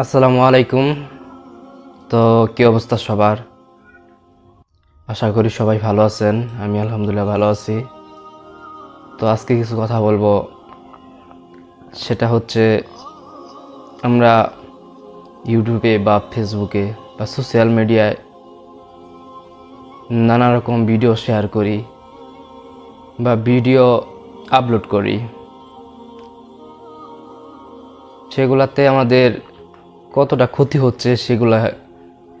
আসসালামু আলাইকুম। তো কী অবস্থা সবার? আশা করি সবাই ভালো আছেন, আমি আলহামদুলিল্লাহ ভালো আছি। তো আজকে কিছু কথা বলব। সেটা হচ্ছে, আমরা ইউটিউবে বা ফেসবুকে বা সোশ্যাল মিডিয়ায় নানা রকম ভিডিও শেয়ার করি বা ভিডিও আপলোড করি। সেগুলাতে আমাদের কতটা ক্ষতি হচ্ছে সেগুলা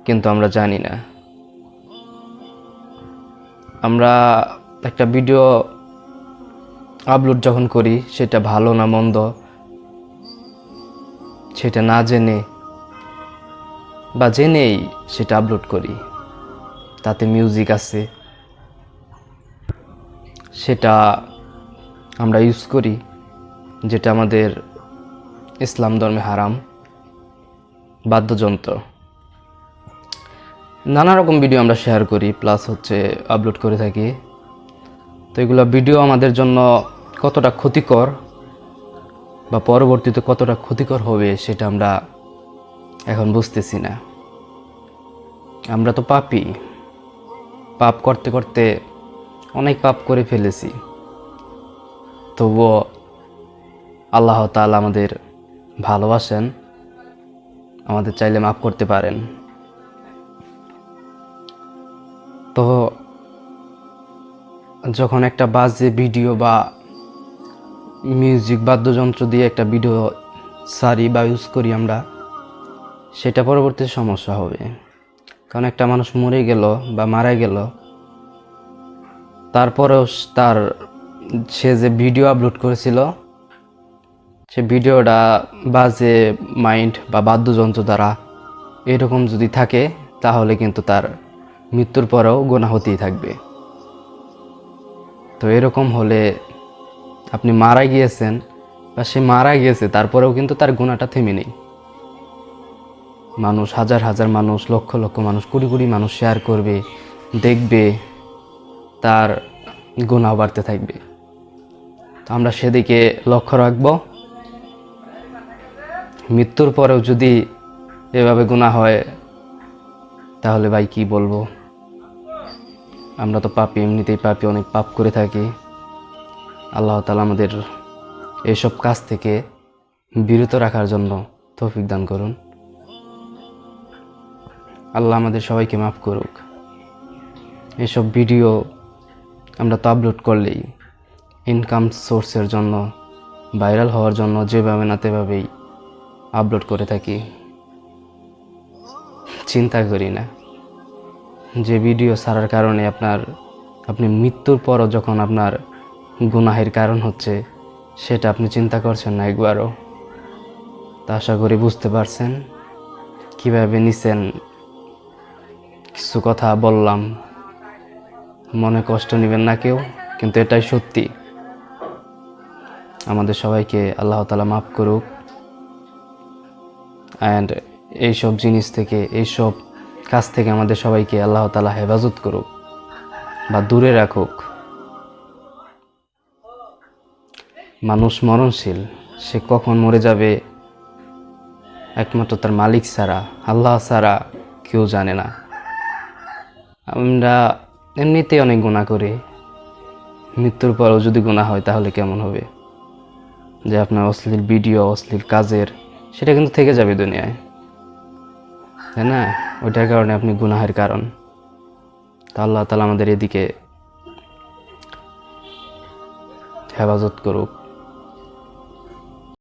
কিন্তু আমরা জানি না। আমরা একটা ভিডিও আপলোড যখন করি, সেটা ভালো না মন্দ, সেটা না জেনে বা জেনেই সেটা আপলোড করি। তাতে মিউজিক আছে, সেটা আমরা ইউজ করি, যেটা আমাদের ইসলাম ধর্মে হারাম। বাদ্যযন্ত্র। নানা রকম ভিডিও আমরা শেয়ার করি প্লাস হচ্ছে আপলোড করে থাকি। তো এগুলো ভিডিও আমাদের জন্য কতটা ক্ষতিকর বা পরবর্তীতে কতটা ক্ষতিকর হবে সেটা আমরা এখন বুঝতেছি না। আমরা তো পাপি পাপ করতে করতে অনেক পাপ করে ফেলেছি। তবুও আল্লাহ তাআলা আমাদের ভালোবাসেন। আমাদের চাইলে মাফ করতে পারেন। তো, যখন একটা বাজে ভিডিও বা মিউজিক বাদ্যযন্ত্র দিয়ে একটা ভিডিও সারি বা ইউজ করি আমরা, সেটা পরবর্তী সমস্যা হবে। কারণ একটা মানুষ মরে গেল বা মারা গেল, তারপরেও তার, সে যে ভিডিও আপলোড করেছিল সে ভিডিওটা বাজে মাইন্ড বা বাদ্যযন্ত্র দ্বারা এরকম যদি থাকে, তাহলে কিন্তু তার মৃত্যুর পরেও গোনা হতেই থাকবে। তো এরকম হলে আপনি মারা গিয়েছেন বা সে মারা গিয়েছে, তারপরেও কিন্তু তার গোনাটা থেমে নেই। মানুষ, হাজার হাজার মানুষ, লক্ষ লক্ষ মানুষ, কুড়ি কুড়ি মানুষ শেয়ার করবে, দেখবে তার গুণাও বাড়তে থাকবে। তো আমরা সেদিকে লক্ষ্য রাখব। মৃত্যুর পরেও যদি এভাবে গুণা হয়, তাহলে ভাই কি বলব? আমরা তো পাপি, এমনিতেই পাপি, অনেক পাপ করে থাকি। আল্লাহ তালা আমাদের এসব কাজ থেকে বিরত রাখার জন্য তৌফিক দান করুন। আল্লাহ আমাদের সবাইকে মাফ করুক। এসব ভিডিও আমরা তো আপলোড করলেই ইনকাম সোর্সের জন্য ভাইরাল হওয়ার জন্য যেভাবে না তেভাবেই আপলোড করে থাকি। চিন্তা করি না। যে ভিডিও ছাড়ার কারণে আপনার, আপনি মৃত্যুর পরও যখন আপনার গুনাহের কারণ হচ্ছে, সেটা আপনি চিন্তা করছেন না একবারও। তা আশা করি বুঝতে পারছেন। কীভাবে নিছেন কিছু কথা বললাম। মনে কষ্ট নেবেন না কেউ, কিন্তু এটাই সত্যি। আমাদের সবাইকে আল্লাহ তালা মাফ করুক। অ্যান্ড এইসব জিনিস থেকে, এইসব কাজ থেকে আমাদের সবাইকে আল্লাহ তালা হেফাজত করুক বা দূরে রাখুক। মানুষ মরণশীল, সে কখন মরে যাবে একমাত্র তার মালিক ছাড়া, আল্লাহ ছাড়া কেউ জানে না। আমরা এমনিতেই অনেক গুণা করি। মৃত্যুর পরেও যদি গুণা হয় তাহলে কেমন হবে? যে আপনার অশ্লীল ভিডিও, অশ্লীল কাজের সেটা কিন্তু থেকে যাবে দুনিয়ায়। তাই না? ওইটার কারণে আপনি গুনাহের কারণ। তা আল্লাহ তালা আমাদের এদিকে হেফাজত করুক।